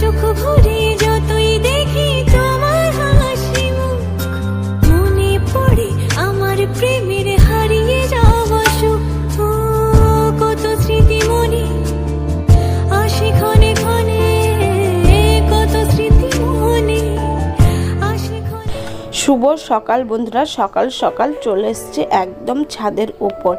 চোখ ভরে যতই দেখি তোমার হাসি মুখ, মনে পড়ে আমার প্রেমের হারিয়ে যাওয়া সুখ। কত স্মৃতি মনে আসে ক্ষণে ক্ষণে, কত স্মৃতি মনে আসে শুভ সকাল বন্ধুরা, সকাল সকাল চলে এসছে একদম ছাদের উপর।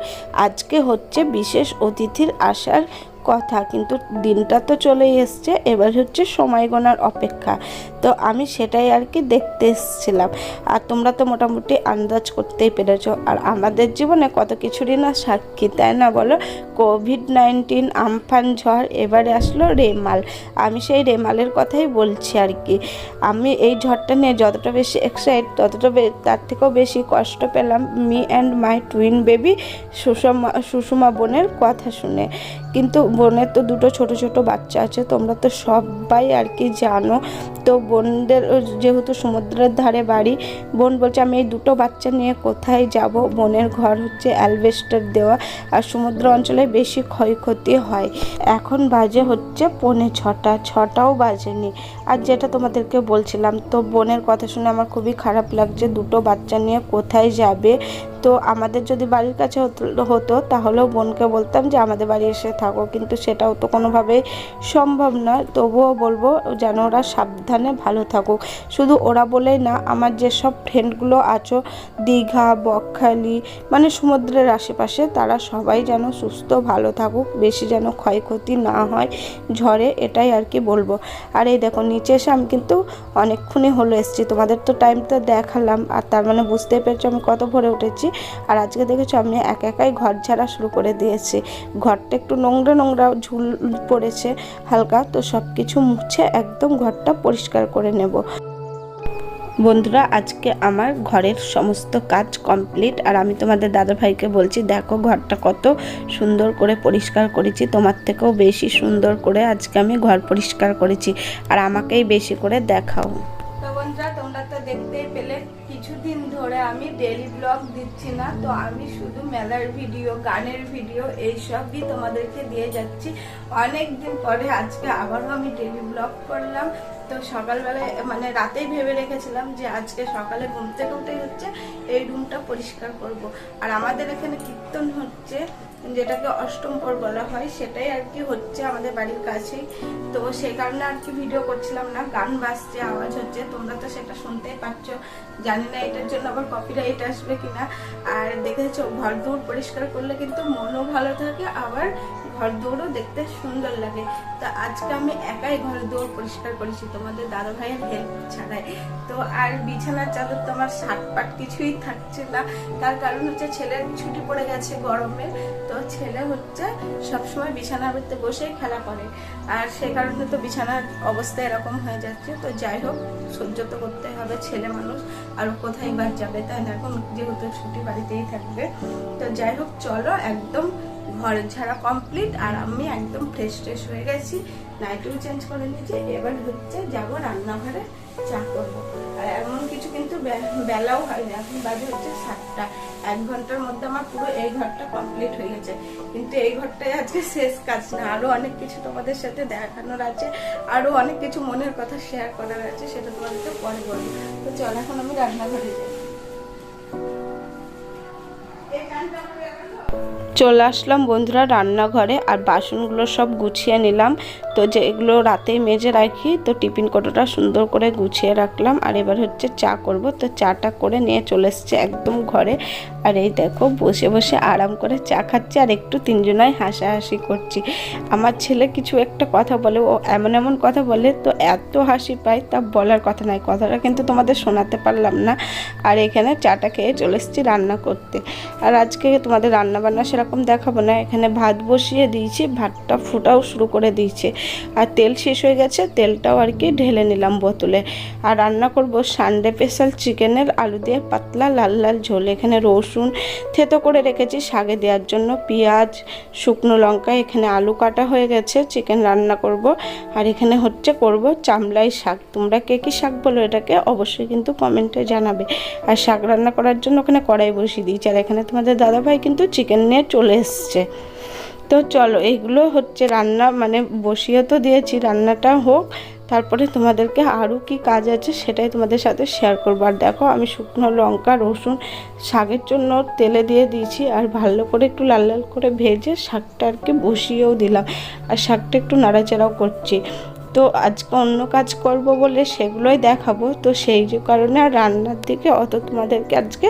আজকে হচ্ছে বিশেষ অতিথির আসার কথা, কিন্তু দিনটা তো চলেই এসছে, এবার হচ্ছে সময় গোনার অপেক্ষা। তো আমি সেটাই আর কি দেখতে এসেছিলাম। আর তোমরা তো মোটামুটি আন্দাজ করতেই পেরেছ। আর আমাদের জীবনে কত কিছুরই না সাক্ষী, তাই না বলো? কোভিড নাইন্টিন আমফান ঝড় এবারে আসলো রেমাল। আমি সেই রেমালের কথাই বলছি আর কি। আমি এই ঝড়টা নিয়ে যতটা বেশি এক্সাইট ততটা তার থেকেও বেশি কষ্ট পেলাম me and my twin baby Sushma Sushma বোনের কথা শুনে। কিন্তু বোনের তো দুটো ছোট ছোট বাচ্চা আছে, তোমরা তো সবাই আর কি জানো। তো বোনদের যেহেতু সমুদ্রের ধারে বাড়ি, বোন বলছে, আমি এই দুটো বাচ্চা নিয়ে কোথায় যাব? বোনের ঘর হচ্ছে অ্যালবেস্টার দেওয়া, আর সমুদ্র অঞ্চলে বেশি ক্ষয়ক্ষতি হয়। এখন বাজে হচ্ছে পৌনে ছটা, ছটাও বাজেনি। আর যেটা তোমাদেরকে বলছিলাম, তো বোনের কথা শুনে আমার খুবই খারাপ লাগছে, দুটো বাচ্চা নিয়ে কোথায় যাবে? তো আমাদের যদি বাড়ির কাছে হতো- তাহলেও বোনকে বলতাম যে আমাদের বাড়ি এসে থাকো। কিন্তু সেটাও তো কোনোভাবেই সম্ভব নয়। তবুও বলব যেন ওরা সাবধানে ভালো থাকুক। শুধু ওরা বলেই না, আমার যেসব ফ্রেন্ডগুলো আছো, দীঘা, বকখালি মানে সমুদ্রের আশেপাশে, তারা সবাই যেন সুস্থ, ভালো থাকুক। বেশি যেন ক্ষয়ক্ষতি না হয়, ঝড়ে, এটাই আর কি বলব। আর এই দেখো, নিচে এসে আমি কিন্তু অনেকক্ষণই হলো এসেছি। তোমাদের তো টাইমটা দেখালাম। আর তার মানে বুঝতে পেরেছ আমি কত ভরে উঠেছি। আর আজকে দেখেছ আমি একা একাই ঘর ঝাড়া শুরু করে দিয়েছি। ঘরটা একটু নোংরা নোংরা ঝুল পড়েছে হালকা, তো সব কিছু মুছে একদম ঘরটা পরিষ্কার করে নেব। বন্ধুরা, আজকে আমার ঘরের সমস্ত কাজ কমপ্লিট। আর আমি তোমাদের দাদা ভাইকে বলছি, দেখো ঘরটা কত সুন্দর করে পরিষ্কার করেছি। তোমার থেকেও বেশি সুন্দর করে আজকে আমি ঘর পরিষ্কার করেছি। আর আমাকেই বেশি করে দেখাও। তো আমি শুধু মেলার ভিডিও, গানের ভিডিও এইসবই তোমাদেরকে দিয়ে যাচ্ছি। অনেক দিন পরে আজকে আবারও আমি ডেলি ব্লগ করলাম। তো সকালবেলায় মানে রাতেই ভেবে রেখেছিলাম যে আজকে সকালে ঘুম থেকে উঠে হচ্ছে এই রুমটা পরিষ্কার করব। আর আমাদের এখানে কীর্তন হচ্ছে, যেটাকে অষ্টম পর বলা হয়, সেটাই আর কি হচ্ছে আমাদের বাড়ির কাছেই। তো সেই কারণে আর কি ভিডিও করছিলাম না, গান বাজছে, আওয়াজ হচ্ছে, তোমরা তো সেটা শুনতেই পাচ্ছ। জানি না এটার জন্য আবার কপিরাইট আসবে কিনা। আর দেখেছ, ঘর দৌড় পরিষ্কার করলে কিন্তু মনও ভালো থাকে, আবার ঘর দৌড়ও দেখতে সুন্দর লাগে। তো আজকে আমি একাই ঘর দৌড় পরিষ্কার করেছি, তোমাদের দাদা ভাইয়ের হেল্প ছাড়াই। তো আর বিছানার চাদর তো আমার শার্ট পাট কিছুই থাকছে না। তার কারণ হচ্ছে ছেলের ছুটি পড়ে গেছে গরমে। তো ছেলে হচ্ছে সবসময় বিছানার ভিতরে বসেই খেলা করে। আর সে কারণে তো বিছানার অবস্থা এরকম হয়ে যাচ্ছে। তো যাই হোক, সহ্য তো করতে হবে ছেলে মানুষ। আর কোথায় বার যাবে? তাই না এখন যেহেতু ছুটি বাড়িতেই থাকবে। তো যাই হোক, চলো একদম ঘর ছাড়া কমপ্লিট আর আমি একদম ফ্রেশ ট্রেশ হয়ে গেছি। নাইটিও চেঞ্জ করে নিয়েছি। এবার হচ্ছে যাব রান্নাঘরে চা করব। আর এমন কিছু কিন্তু বেলাও হয়নি। এখন বাজে হচ্ছে সাতটা। এক ঘণ্টার মধ্যে আমার পুরো এই ঘরটা কমপ্লিট হয়ে গেছে। কিন্তু এই ঘরটাই আজকে শেষ কাজ না। আরও অনেক কিছু তোমাদের সাথে দেখানোর আছে। আরও অনেক কিছু মনের কথা শেয়ার করার আছে। সেটা তোমাদেরকে পরে বলব। তো চল, এখন আমি রান্নাঘরে যাই। চলে আসলাম বন্ধুরা রান্নাঘরে আর বাসনগুলো সব গুছিয়ে নিলাম। তো যেগুলো রাতেই মেজে রাখি, তো টিফিন কোটোটা সুন্দর করে গুছিয়ে রাখলাম। আর এবার হচ্ছে চা করব। তো চাটা করে নিয়ে চলে এসছে একদম ঘরে। আর এই দেখো, বসে বসে আরাম করে চা খাচ্ছি আর একটু তিনজনাই হাসাহাসি করছি। আমার ছেলে কিছু একটা কথা বলে, ও এমন এমন কথা বলে, তো এত হাসি পায়, তা বলার কথা নাই কথাটা কিন্তু তোমাদের শোনাতে পারলাম না। আর এখানে চাটা খেয়ে চলে এসেছি রান্না করতে। আর আজকে তোমাদের রান্না বান্না সেরকম দেখাবো না। এখানে ভাত বসিয়ে দিয়েছি, ভাতটা ফোটাও শুরু করে দিয়েছে। আর তেল শেষ হয়ে গেছে, তেলটাও আর কি ঢেলে নিলাম বোতলে। আর রান্না করব সানডে স্পেশাল চিকেনের আলু দিয়ে পাতলা লাল লাল ঝোল। এখানে রসুন থেতো করে রেখেছি শাকে দেওয়ার জন্য, পেঁয়াজ, শুকনো লঙ্কা, এখানে আলু কাটা হয়ে গেছে, চিকেন রান্না করব। আর এখানে হচ্ছে করব চামলাই শাক। তোমরা কে কী শাক বলো এটাকে অবশ্যই কিন্তু কমেন্টে জানাবে। আর শাক রান্না করার জন্য ওখানে কড়াই বসিয়ে দিয়েছি। আর এখানে তোমাদের দাদাভাই কিন্তু চিকেন নিয়ে চলে এসছে। তো চলো, এইগুলো হচ্ছে রান্না মানে বসিয়ে তো দিয়েছি, রান্নাটা হোক। তারপরে তোমাদেরকে আরও কি কাজ আছে সেটাই তোমাদের সাথে শেয়ার করব। আর দেখো, আমি শুকনো লঙ্কা, রসুন, শাকের জন্য তেলে দিয়ে দিয়েছি। আর ভালো করে একটু লাল লাল করে ভেজে শাকটা আর কি বসিয়েও দিলাম। আর শাকটা একটু নাড়াচাড়াও করছি। তো আজকে অন্য কাজ করব বলে সেগুলোই দেখাবো। তো সেই যে কারণে আর রান্নার দিকে অত তোমাদেরকে আজকে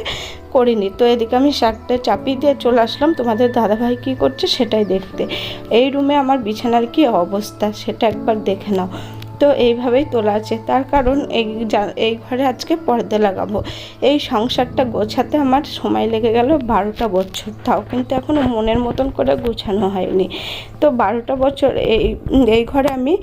করিনি। তো এদিকে আমি শাকটা চাপিয়ে দিয়ে চলে আসলাম। তোমাদের দাদাভাই কী করছে সেটাই দেখতে। এই রুমে আমার বিছানার কি অবস্থা সেটা একবার দেখে নাও। তো এইভাবেই তোলা আছে। তার কারণ এই এই ঘরে আজকে পর্দা লাগাবো। এই সংসারটা গোছাতে আমার সময় লেগে গেল বারোটা বছর। তাও কিন্তু এখনও মনের মতন করে গোছানো হয়নি। তো বারোটা বছর এই এই ঘরে আমি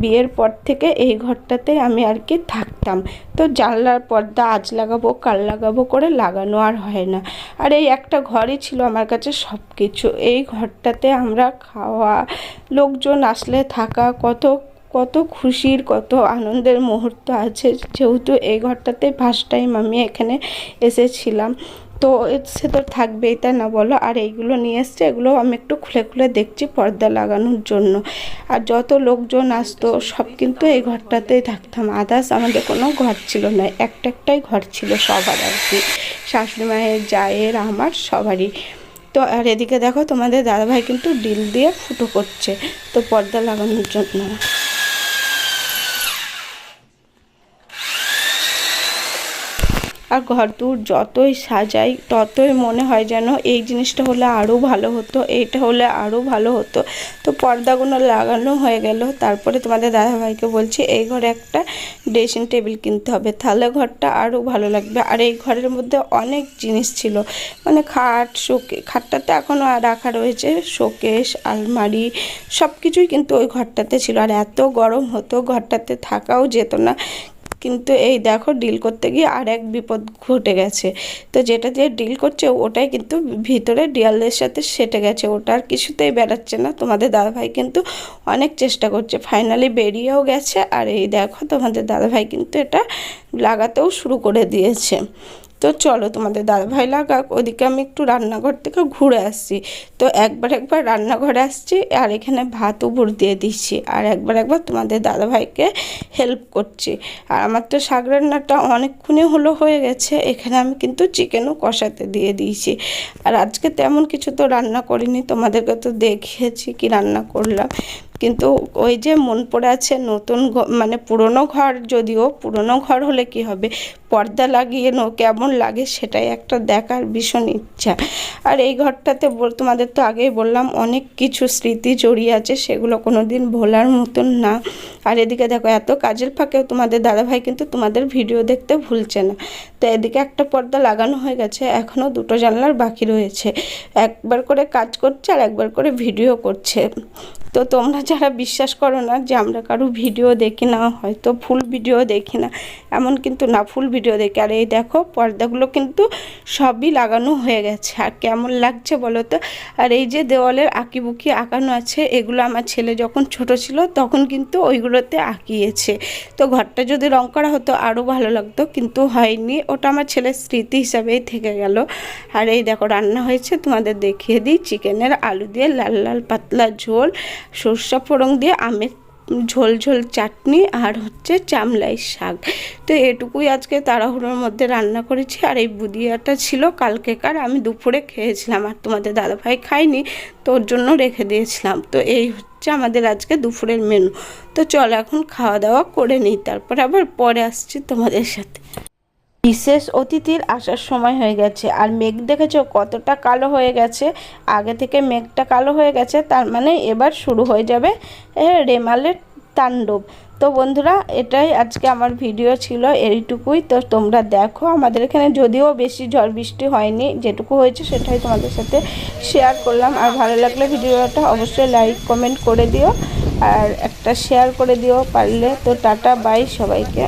বিয়ের পর থেকে এই ঘরটাতে আমি আর কি থাকতাম। তো জানলার পর্দা আজ লাগাবো, কাল লাগাবো করে লাগানো আর হয় না। আর এই একটা ঘরই ছিল আমার কাছে সব কিছু এই ঘরটাতে আমরা খাওয়া, লোকজন আসলে থাকা, কত কত খুশির, কত আনন্দের মুহূর্ত আছে। যেহেতু এই ঘরটাতে ফার্স্ট টাইম আমি এখানে এসেছিলাম। তো সে তো থাকবেই, তাই না বলো? আর এইগুলো নিয়ে এসছে এগুলো আমি একটু খুলে খুলে দেখছি পর্দা লাগানোর জন্য। আর যত লোকজন আসতো, সব কিন্তু এই ঘরটাতেই থাকতাম। আদার্স আমাদের কোনো ঘর ছিল না, একটা একটাই ঘর ছিল সবার আর কি। শাশুড়ি মায়ের, জায়ের, আমার সবারই। তো আর এদিকে দেখো তোমাদের দাদাভাই কিন্তু ডিল দিয়ে ফুটো করছে, তো পর্দা লাগানোর জন্য। আর ঘর দূর যতই সাজাই, ততই মনে হয় যেন এই জিনিসটা হলে আরও ভালো হতো, এইটা হলে আরও ভালো হতো। তো পর্দাগুলো লাগানো হয়ে গেল। তারপরে তোমাদের দাদাভাইকে বলছি, এই ঘরে একটা ড্রেসিং টেবিল কিনতে হবে। তাহলে ঘরটা আরও ভালো লাগবে। আর এই ঘরের মধ্যে অনেক জিনিস ছিল। মানে খাট, শোকে, খাটটাতে এখনও রাখা রয়েছে। শোকেস আলমারি সব কিছুই কিন্তু ওই ঘরটাতে ছিল। আর এত গরম হতো, ঘরটাতে থাকাও যেত না। কিন্তু এই দেখো ডিল করতে গিয়ে আর এক বিপদ ঘটে গেছে। তো যেটা দিয়ে ডিল করছে ওটাই কিন্তু ভিতরে ডিয়ালদের সাথে সেটে গেছে। ওটা আর কিছুতেই বেড়াচ্ছে না। তোমাদের দাদাভাই কিন্তু অনেক চেষ্টা করছে। ফাইনালি বেরিয়েও গেছে। আর এই দেখো তোমাদের দাদাভাই কিন্তু এটা লাগাতেও শুরু করে দিয়েছে। তো চলো তোমাদের দাদাভাই লাগাক, ওদিকে আমি একটু রান্নাঘর থেকে ঘুরে আসছি। তো একবার একবার রান্নাঘরে আসছি আর এখানে ভাত উপর দিয়ে দিচ্ছি আর একবার একবার তোমাদের দাদাভাইকে হেল্প করছি। আর আমার তো শাক রান্নাটা অনেকক্ষণই হলো হয়ে গেছে, এখানে আমি কিন্তু চিকেনও কষাতে দিয়ে দিয়েছি। আর আজকে তেমন কিছু তো রান্না করিনি, তোমাদেরকে তো দেখিয়েছি কি রান্না করলাম। কিন্তু ওই যে মন পড়ে আছে নতুন মানে পুরনো ঘর যদিও, পুরনো ঘর হলে কি হবে? পর্দা লাগিয়ে নো, কেমন লাগে সেটাই একটা দেখার ভীষণ ইচ্ছা। আর এই ঘরটাতে তোমাদের তো আগেই বললাম, অনেক কিছু স্মৃতি জড়িয়ে আছে, সেগুলো কোনো দিন ভোলার মতন না। আর এদিকে দেখো, এত কাজের ফাঁকেও তোমাদের দাদাভাই কিন্তু তোমাদের ভিডিও দেখতে ভুলছে না। তো এদিকে একটা পর্দা লাগানো হয়ে গেছে এখনও দুটো জানলার বাকি রয়েছে। একবার করে কাজ করছে আর একবার করে ভিডিও করছে। তো তোমরা যারা বিশ্বাস করো না যে আমরা কারও ভিডিও দেখি না, হয়তো ফুল ভিডিও দেখি না, এমন কিন্তু না ফুল ভিডিও দেখি। আর এই দেখো, পর্দাগুলো কিন্তু সবই লাগানো হয়ে গেছে। আর কেমন লাগছে বলো তো? আর এই যে দেওয়ালের আঁকিবুকি আঁকানো আছে, এগুলো আমার ছেলে যখন ছোট ছিল তখন কিন্তু ওইগুলোতে আঁকিয়েছে। তো ঘরটা যদি রং করা হতো আরও ভালো লাগতো, কিন্তু হয়নি। ওটা আমার ছেলের স্মৃতি হিসাবেই থেকে গেল। আর এই দেখো, রান্না হয়েছে, তোমাদের দেখিয়ে দিই। চিকেনের আলু দিয়ে লাল লাল পাতলা ঝোল। সর্ষা ফোড়ন দিয়ে আমের ঝোল ঝোল চাটনি আর হচ্ছে চামলাই শাক। তো এটুকুই আজকে তাড়াহুড়োর মধ্যে রান্না করেছি। আর এই বুদিয়াটা ছিল কালকেকার, আমি দুপুরে খেয়েছিলাম আর তোমাদের দাদাভাই খাইনি তোর জন্য রেখে দিয়েছিলাম। তো এই হচ্ছে আমাদের আজকে দুপুরের মেনু তো চল এখন খাওয়া দাওয়া করে নিই, তারপর আবার পরে আসছি তোমাদের সাথে। বিশেষ অতিথির আসার সময় হয়ে গেছে। আর মেঘ দেখেছ কতটা কালো হয়ে গেছে? আগে থেকে মেঘটা কালো হয়ে গেছে, তার মানে এবার শুরু হয়ে যাবে রেমালের তাণ্ডব। তো বন্ধুরা, এটাই আজকে আমার ভিডিও ছিল, এইটুকুই। তো তোমরা দেখো, আমাদের এখানে যদিও বেশি ঝড় বৃষ্টি হয়নি, যেটুকু হয়েছে সেটাই তোমাদের সাথে শেয়ার করলাম। আর ভালো লাগলে ভিডিওটা অবশ্যই লাইক কমেন্ট করে দিও, আর একটা শেয়ার করে দিও পারলে। তো টাটা বাই সবাইকে।